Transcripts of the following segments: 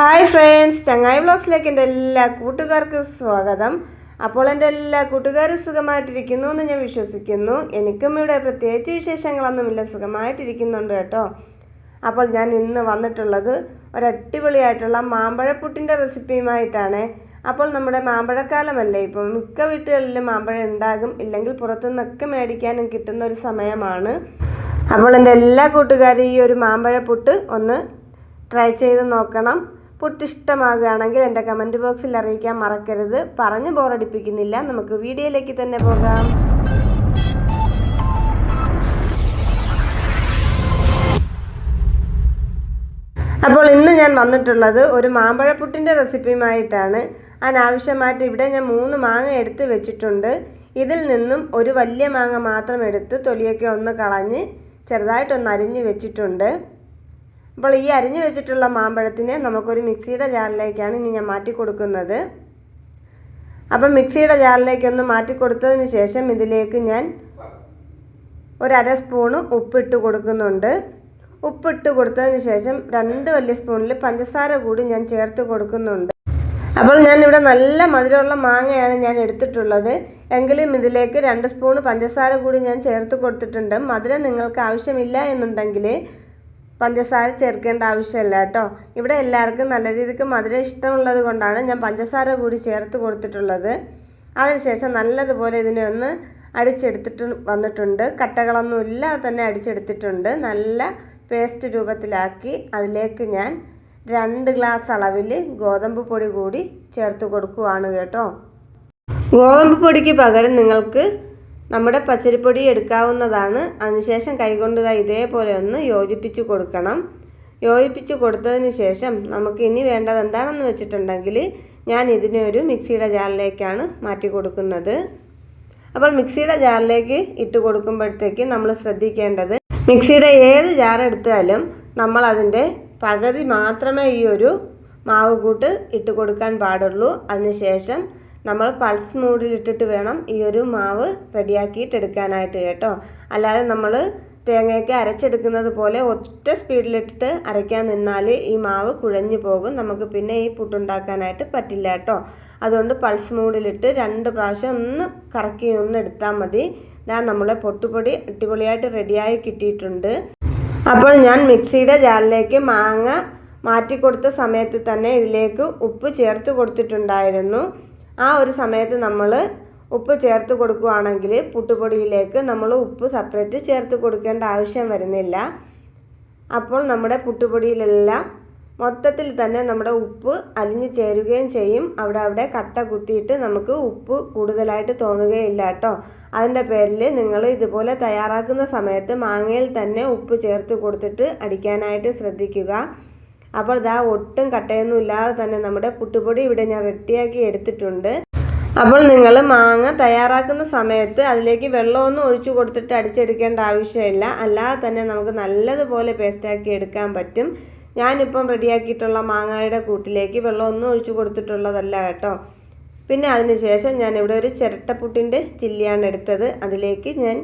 Hi friends ചങ്ങായി ബ്ലോഗ്സിലേക്ക് എന്റെ എല്ലാ കൂട്ടുകാർക്കും സ്വാഗതം. അപ്പോൾ എന്റെ എല്ലാ കൂട്ടുകാരും സുഖമായിട്ടിരിക്കുന്നു എന്ന് ഞാൻ വിശ്വസിക്കുന്നു. എനിക്കും ഇവിടെ പ്രത്യേകിച്ച് വിശേഷങ്ങളൊന്നുമില്ല സുഖമായിട്ടിരിക്കുന്നുണ്ട് കേട്ടോ. അപ്പോൾ ഞാൻ ഇന്ന് വന്നിട്ടുള്ളത് ഒരു അടിപൊളിയായിട്ടുള്ള മാമ്പഴപ്പുട്ടിന്റെ റെസിപ്പിയുമായിട്ടാണ്. അപ്പോൾ നമ്മുടെ മാമ്പഴക്കാലമല്ലേ ഇപ്പോൾ മിക്ക വീട്ടുകളിലും മാമ്പഴം ഉണ്ടാകും ഇല്ലെങ്കിൽ പുറത്തുനിന്നൊക്കെ മേടിക്കാനും കിട്ടുന്ന ഒരു സമയമാണ്. അപ്പോൾ എന്റെ എല്ലാ കൂട്ടുകാരും ഈ ഒരു മാമ്പഴപ്പുട്ട് ഒന്ന് ട്രൈ ചെയ്ത് നോക്കണം. പുട്ട് ഇഷ്ടമാകുകയാണെങ്കിൽ എന്റെ കമന്റ് ബോക്സിൽ അറിയിക്കാൻ മറക്കരുത്. പറഞ്ഞ് ബോറടിപ്പിക്കുന്നില്ല. നമുക്ക് വീഡിയോയിലേക്ക് തന്നെ പോകാം. അപ്പോൾ ഇന്ന് ഞാൻ വന്നിട്ടുള്ളത് ഒരു മാമ്പഴപ്പുട്ടിന്റെ റെസിപ്പിയുമായിട്ടാണ്. അതിനാവശ്യമായിട്ട് ഇവിടെ ഞാൻ മൂന്ന് മാങ്ങ എടുത്ത് വെച്ചിട്ടുണ്ട്. ഇതിൽ നിന്നും ഒരു വലിയ മാങ്ങ മാത്രം എടുത്ത് തൊലിയൊക്കെ ഒന്ന് കളഞ്ഞ് ചെറുതായിട്ടൊന്ന് അരിഞ്ഞ് വെച്ചിട്ടുണ്ട്. അപ്പോൾ ഈ അരിഞ്ഞു വെച്ചിട്ടുള്ള മാമ്പഴത്തിനെ നമുക്കൊരു മിക്സിയുടെ ജാറിലേക്കാണ് ഇനി ഞാൻ മാറ്റി കൊടുക്കുന്നത്. അപ്പം മിക്സിയുടെ ജാറിലേക്കൊന്ന് മാറ്റി കൊടുത്തതിന് ശേഷം ഇതിലേക്ക് ഞാൻ ഒരര സ്പൂണ് ഉപ്പിട്ട് കൊടുക്കുന്നുണ്ട്. ഉപ്പിട്ട് കൊടുത്തതിന് ശേഷം രണ്ട് വലിയ സ്പൂണിൽ പഞ്ചസാര കൂടി ഞാൻ ചേർത്ത് കൊടുക്കുന്നുണ്ട്. അപ്പോൾ ഞാനിവിടെ നല്ല മധുരമുള്ള മാങ്ങയാണ് ഞാൻ എടുത്തിട്ടുള്ളത്. എങ്കിലും ഇതിലേക്ക് രണ്ട് സ്പൂണ് പഞ്ചസാര കൂടി ഞാൻ ചേർത്ത് കൊടുത്തിട്ടുണ്ട്. മധുരം നിങ്ങൾക്ക് ആവശ്യമില്ല എന്നുണ്ടെങ്കിൽ പഞ്ചസാര ചേർക്കേണ്ട ആവശ്യമില്ല കേട്ടോ. ഇവിടെ എല്ലാവർക്കും നല്ല രീതിക്ക് മധുരം ഇഷ്ടമുള്ളത് കൊണ്ടാണ് ഞാൻ പഞ്ചസാര കൂടി ചേർത്ത് കൊടുത്തിട്ടുള്ളത്. അതിനുശേഷം നല്ലതുപോലെ ഇതിനെ ഒന്ന് അടിച്ചെടുത്തിട്ട് വന്നിട്ടുണ്ട്. കട്ടകളൊന്നും ഇല്ലാതെ തന്നെ അടിച്ചെടുത്തിട്ടുണ്ട്. നല്ല പേസ്റ്റ് രൂപത്തിലാക്കി അതിലേക്ക് ഞാൻ രണ്ട് ഗ്ലാസ് അളവിൽ ഗോതമ്പ് പൊടി കൂടി ചേർത്ത് കൊടുക്കുവാണ് കേട്ടോ. ഗോതമ്പ് പൊടിക്ക് പകരം നിങ്ങൾക്ക് നമ്മുടെ പച്ചരിപ്പൊടി എടുക്കാവുന്നതാണ്. അതിനുശേഷം കൈകൊണ്ട് ഇതേപോലെ ഒന്ന് യോജിപ്പിച്ച് കൊടുക്കണം. യോജിപ്പിച്ച് കൊടുത്തതിന് ശേഷം നമുക്ക് ഇനി വേണ്ടത് എന്താണെന്ന് വെച്ചിട്ടുണ്ടെങ്കിൽ ഞാൻ ഇതിനെ ഒരു മിക്സിയുടെ ജാറിലേക്കാണ് മാറ്റി കൊടുക്കുന്നത്. അപ്പോൾ മിക്സിയുടെ ജാറിലേക്ക് ഇട്ട് കൊടുക്കുമ്പോഴത്തേക്ക് നമ്മൾ ശ്രദ്ധിക്കേണ്ടത് മിക്സിയുടെ ഏത് ജാർ എടുത്താലും നമ്മൾ അതിന്റെ പകുതി മാത്രമേ ഈ ഒരു മാവ് കൂട്ട് ഇട്ട് കൊടുക്കാൻ പാടുള്ളൂ. അതിനുശേഷം നമ്മൾ പൾസ് മൂടിലിട്ടിട്ട് വേണം ഈ ഒരു മാവ് റെഡിയാക്കിയിട്ട് എടുക്കാനായിട്ട് കേട്ടോ. അല്ലാതെ നമ്മൾ തേങ്ങയൊക്കെ അരച്ചെടുക്കുന്നത് പോലെ ഒറ്റ സ്പീഡിലിട്ടിട്ട് അരയ്ക്കാൻ നിന്നാൽ ഈ മാവ് കുഴഞ്ഞു പോകും. നമുക്ക് പിന്നെ ഈ പുട്ടുണ്ടാക്കാനായിട്ട് പറ്റില്ല കേട്ടോ. അതുകൊണ്ട് പൾസ് മൂടിലിട്ട് രണ്ട് പ്രാവശ്യം ഒന്ന് കറക്കി ഒന്ന് എടുത്താൽ മതി. ഞാൻ നമ്മളെ പൊട്ടുപൊടി അടിപൊളിയായിട്ട് റെഡിയായി കിട്ടിയിട്ടുണ്ട്. അപ്പോൾ ഞാൻ മിക്സിയുടെ ജാറിലേക്ക് മാങ്ങ മാറ്റി കൊടുത്ത സമയത്ത് തന്നെ ഇതിലേക്ക് ഉപ്പ് ചേർത്ത് കൊടുത്തിട്ടുണ്ടായിരുന്നു. ആ ഒരു സമയത്ത് നമ്മൾ ഉപ്പ് ചേർത്ത് കൊടുക്കുകയാണെങ്കിൽ പുട്ടുപൊടിയിലേക്ക് നമ്മൾ ഉപ്പ് സെപ്പറേറ്റ് ചേർത്ത് കൊടുക്കേണ്ട ആവശ്യം വരുന്നില്ല. അപ്പോൾ നമ്മുടെ പുട്ടുപൊടിയിലെല്ലാം മൊത്തത്തിൽ തന്നെ നമ്മുടെ ഉപ്പ് അലിഞ്ഞു ചേരുകയും ചെയ്യും. അവിടെ അവിടെ കട്ട കുത്തിയിട്ട് നമുക്ക് ഉപ്പ് കൂടുതലായിട്ട് തോന്നുകയില്ല കേട്ടോ. അതിന്റെ പേരിൽ നിങ്ങൾ ഇതുപോലെ തയ്യാറാക്കുന്ന സമയത്ത് മാങ്ങയിൽ തന്നെ ഉപ്പ് ചേർത്ത് കൊടുത്തിട്ട് അടിക്കാനായിട്ട് ശ്രദ്ധിക്കുക. അപ്പോൾ ഇതാ ഒട്ടും കട്ടയൊന്നും ഇല്ലാതെ തന്നെ നമ്മുടെ പുട്ടുപൊടി ഇവിടെ ഞാൻ റെഡിയാക്കി എടുത്തിട്ടുണ്ട്. അപ്പോൾ നിങ്ങൾ മാങ്ങ തയ്യാറാക്കുന്ന സമയത്ത് അതിലേക്ക് വെള്ളമൊന്നും ഒഴിച്ചു കൊടുത്തിട്ട് അടിച്ചെടുക്കേണ്ട ആവശ്യമില്ല. അല്ലാതെ തന്നെ നമുക്ക് നല്ലതുപോലെ പേസ്റ്റാക്കി എടുക്കാൻ പറ്റും. ഞാനിപ്പം റെഡിയാക്കിയിട്ടുള്ള മാങ്ങയുടെ കൂട്ടിലേക്ക് വെള്ളമൊന്നും ഒഴിച്ചു കൊടുത്തിട്ടുള്ളതല്ല കേട്ടോ. പിന്നെ അതിനുശേഷം ഞാൻ ഇവിടെ ഒരു ചിരട്ടപ്പുട്ടിന്റെ ചില്ലിയാണ് എടുത്തത്. അതിലേക്ക് ഞാൻ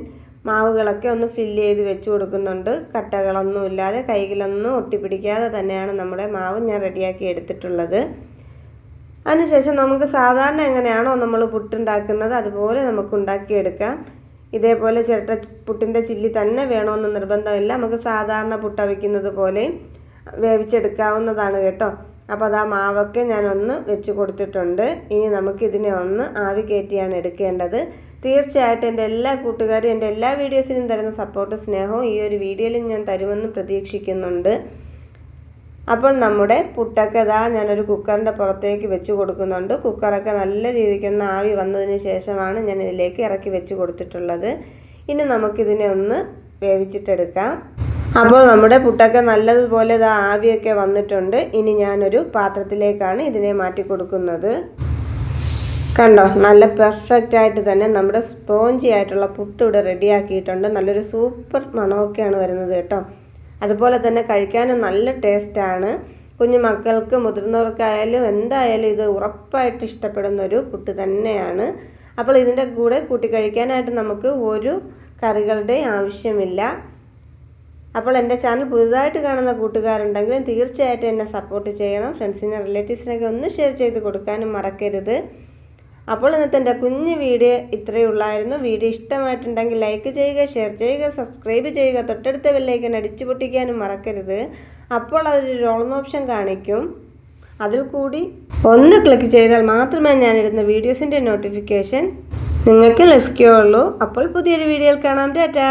മാവുകളൊക്കെ ഒന്ന് ഫില്ല് ചെയ്ത് വെച്ച് കൊടുക്കുന്നുണ്ട്. കട്ടകളൊന്നും ഇല്ലാതെ കൈകളൊന്നും ഒട്ടിപ്പിടിക്കാതെ തന്നെയാണ് നമ്മുടെ മാവ് ഞാൻ റെഡിയാക്കി എടുത്തിട്ടുള്ളത്. അതിനുശേഷം നമുക്ക് സാധാരണ എങ്ങനെയാണോ നമ്മൾ പുട്ടുണ്ടാക്കുന്നത് അതുപോലെ നമുക്ക് ഉണ്ടാക്കിയെടുക്കാം. ഇതേപോലെ ചിരട്ട പുട്ടിന്റെ ചില്ലി തന്നെ വേണമെന്ന് നിർബന്ധമില്ല. നമുക്ക് സാധാരണ പുട്ട വയ്ക്കുന്നത് പോലെ വേവിച്ചെടുക്കാവുന്നതാണ് കേട്ടോ. അപ്പോൾ അത് ആ മാവൊക്കെ ഞാനൊന്ന് വെച്ച് കൊടുത്തിട്ടുണ്ട്. ഇനി നമുക്കിതിനെ ഒന്ന് ആവി കയറ്റിയാണ് എടുക്കേണ്ടത്. തീർച്ചയായിട്ടും എന്റെ എല്ലാ കൂട്ടുകാരും എന്റെ എല്ലാ വീഡിയോസിനും തരുന്ന സപ്പോർട്ട് സ്നേഹവും ഈ ഒരു വീഡിയോയിലും ഞാൻ തരുമെന്ന് പ്രതീക്ഷിക്കുന്നുണ്ട്. അപ്പോൾ നമ്മുടെ പുട്ടൊക്കെ ഇതാ ഞാനൊരു കുക്കറിന്റെ പുറത്തേക്ക് വെച്ച് കൊടുക്കുന്നുണ്ട്. കുക്കറൊക്കെ നല്ല രീതിക്കൊന്ന് ആവി വന്നതിന് ശേഷമാണ് ഞാൻ ഇതിലേക്ക് ഇറക്കി വെച്ച് കൊടുത്തിട്ടുള്ളത്. ഇനി നമുക്കിതിനെ ഒന്ന് വേവിച്ചിട്ടെടുക്കാം. അപ്പോൾ നമ്മുടെ പുട്ടൊക്കെ നല്ലതുപോലെ ഇതാ ആവിയൊക്കെ വന്നിട്ടുണ്ട്. ഇനി ഞാനൊരു പാത്രത്തിലേക്കാണ് ഇതിനെ മാറ്റി കൊടുക്കുന്നത് കണ്ടോ? നല്ല പെർഫെക്റ്റ് ആയിട്ട് തന്നെ നമ്മുടെ സ്പോഞ്ചി ആയിട്ടുള്ള പുട്ട് ഇവിടെ റെഡിയാക്കിയിട്ടുണ്ട്. നല്ലൊരു സൂപ്പർ മണമൊക്കെയാണ് വരുന്നത് കേട്ടോ. അതുപോലെ തന്നെ കഴിക്കാനും നല്ല ടേസ്റ്റാണ് കുഞ്ഞു മക്കൾക്ക് മുതിർന്നവർക്കായാലും എന്തായാലും ഇത് ഉറപ്പായിട്ട് ഇഷ്ടപ്പെടുന്ന ഒരു പുട്ട് തന്നെയാണ്. അപ്പോൾ ഇതിന്റെ കൂടെ കൂട്ടി കഴിക്കാനായിട്ട് നമുക്ക് ഒരു കറികളുടെ ആവശ്യമില്ല. അപ്പോൾ എന്റെ ചാനൽ പുതുതായിട്ട് കാണുന്ന കൂട്ടുകാരുണ്ടെങ്കിലും തീർച്ചയായിട്ടും എന്നെ സപ്പോർട്ട് ചെയ്യണം. ഫ്രണ്ട്സിനെ റിലേറ്റീവ്സിനൊക്കെ ഒന്ന് ഷെയർ ചെയ്ത് കൊടുക്കാനും മറക്കരുത്. അപ്പോൾ ഇന്നത്തെ എന്റെ കുഞ്ഞ് വീഡിയോ ഇത്രയേ ഉള്ളായിരുന്നു. വീഡിയോ ഇഷ്ടമായിട്ടുണ്ടെങ്കിൽ ലൈക്ക് ചെയ്യുക ഷെയർ ചെയ്യുക സബ്സ്ക്രൈബ് ചെയ്യുക തൊട്ടടുത്ത ബെല്ലൈക്കൻ അടിച്ചു പൊട്ടിക്കാനും മറക്കരുത്. അപ്പോൾ അതൊരു റോളൻ ഓപ്ഷൻ കാണിക്കും. അതിൽ കൂടി ഒന്ന് ക്ലിക്ക് ചെയ്താൽ മാത്രമേ ഞാനിടുന്ന വീഡിയോസിന്റെ നോട്ടിഫിക്കേഷൻ നിങ്ങൾക്ക് ലഭിക്കുകയുള്ളൂ. അപ്പോൾ പുതിയൊരു വീഡിയോയിൽ കാണാം. ടാറ്റാ!